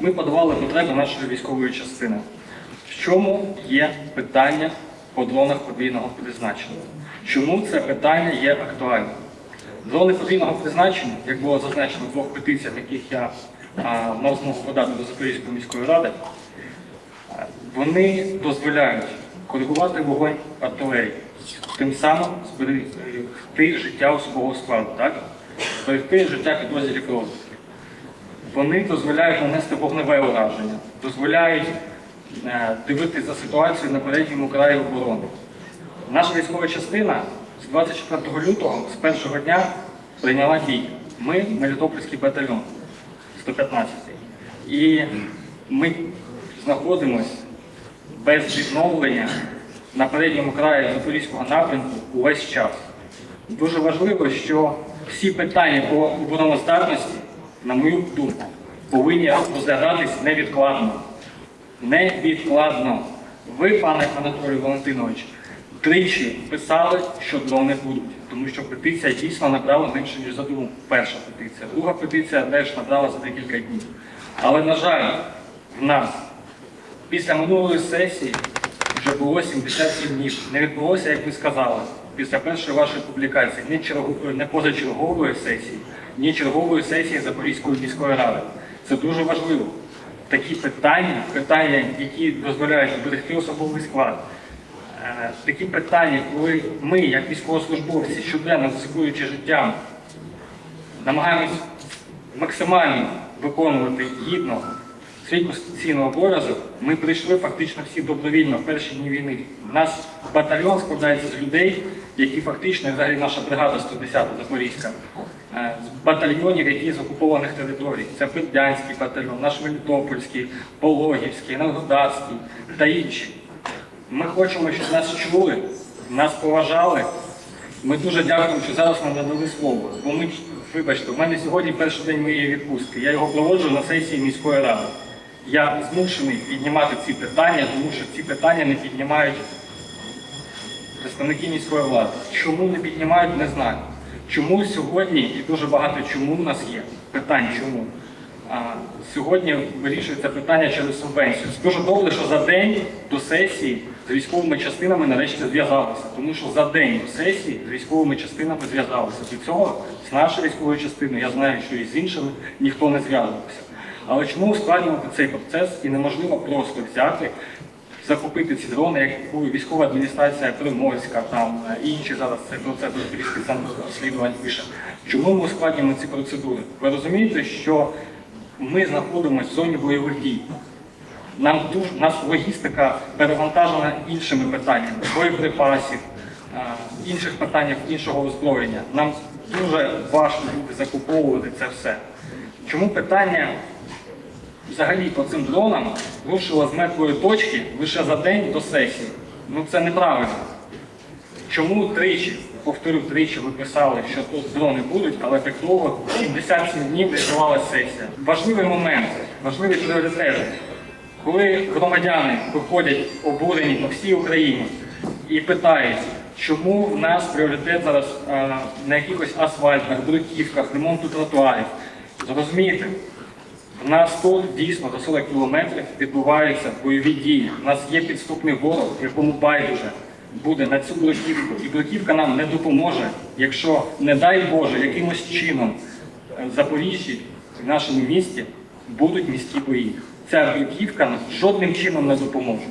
ми подавали потреби нашої військової частини. В чому є питання по дронах подвійного призначення? Чому це питання є актуальним? Дрони подвійного призначення, як було зазначено в двох петиціях, яких я а, мав змогу подати до Запорізької міської ради, вони дозволяють коригувати вогонь артилерії, тим самим зберегти життя особового складу, так? зберегти життя підрозділів розвитку. Вони дозволяють нанести вогневе ураження, дозволяють е, дивитися за ситуацією на передньому краї оборони. Наша військова частина з 24 лютого, з першого дня, прийняла бій. Ми Мелітопольський батальйон 115. І ми знаходимося без відновлення на передньому краї Запорізького напрямку увесь час. Дуже важливо, що всі питання по обороноздатності, на мою думку, повинні розглядатись невідкладно. Невідкладно. Ви, пане Анатолію Валентинович, тричі писали, що дрони будуть, тому що петиція дійсно набрала менше, ніж за другу. Перша петиція. Друга петиція теж набрала за декілька днів. Але, на жаль, в нас після минулої сесії вже було 77 днів. Не відбулося, як ви сказали, після першої вашої публікації не позачергової сесії, ні чергової сесії Запорізької міської ради. Це дуже важливо. Такі питання, питання, які дозволяють зберегти особовий склад, е, такі питання, коли ми, як військовослужбовці, щоденно ризикуючи життям, намагаємось максимально виконувати гідно свій конституційний обов'язок, ми прийшли фактично всі добровільно в перші дні війни. У нас батальйон складається з людей, які фактично, взагалі наша бригада 110 Запорізька, е, з батальйонів, які з окупованих територій. Це Бердянський батальйон, наш Мелітопольський, Пологівський, Новгородський та інші. Ми хочемо, щоб нас чули, нас поважали. Ми дуже дякуємо, що зараз нам надали слово. Бо ми, вибачте, в мене сьогодні перший день моєї відпустки. Я його проводжу на сесії міської ради. Я змушений піднімати ці питання, тому що ці питання не піднімають представники міської влади. Чому не піднімають, не знаю. Чому сьогодні, і дуже багато чому в нас є питань, чому. А, сьогодні вирішується питання через субвенцію. Дуже добре, що за день до сесії з військовими частинами нарешті зв'язалися. Тому що за день до сесії з військовими частинами зв'язалися. До цього з нашою військовою частиною, я знаю, що і з іншими ніхто не зв'язувався. Але чому ускладнювати цей процес і неможливо просто взяти, захопити ці дрони, як військова адміністрація Приморська, там е, інші зараз цей процес Запорізький центр розслідувань пише. Чому ми ускладнюємо ці процедури? Ви розумієте, що ми знаходимося в зоні бойових дій. Нам дуже нас логістика перевантажена іншими питаннями боєприпасів, е, інших питаннях іншого озброєння. Нам дуже важко буде закуповувати це все. Чому питання взагалі по цим дронам рушило з мертвої точки лише за день до сесії? Ну це неправильно. Чому тричі, повторю, тричі ви писали, що тут дрони будуть, але довго 77 днів відбувалася сесія. Важливий момент, важливий пріоритет. Коли громадяни виходять обурені по всій Україні і питають, чому в нас пріоритет зараз а, на якихось асфальтах, бруківках, ремонту тротуарів. Зрозумійте, в нас тут дійсно до 40 кілометрів відбуваються бойові дії. У нас є підступний ворог, якому байдуже буде на цю блоківку. І блоківка нам не допоможе, якщо, не дай Боже, якимось чином е, в Запоріжжі, в нашому місті, будуть міські бої. Ця блоківка жодним чином не допоможе.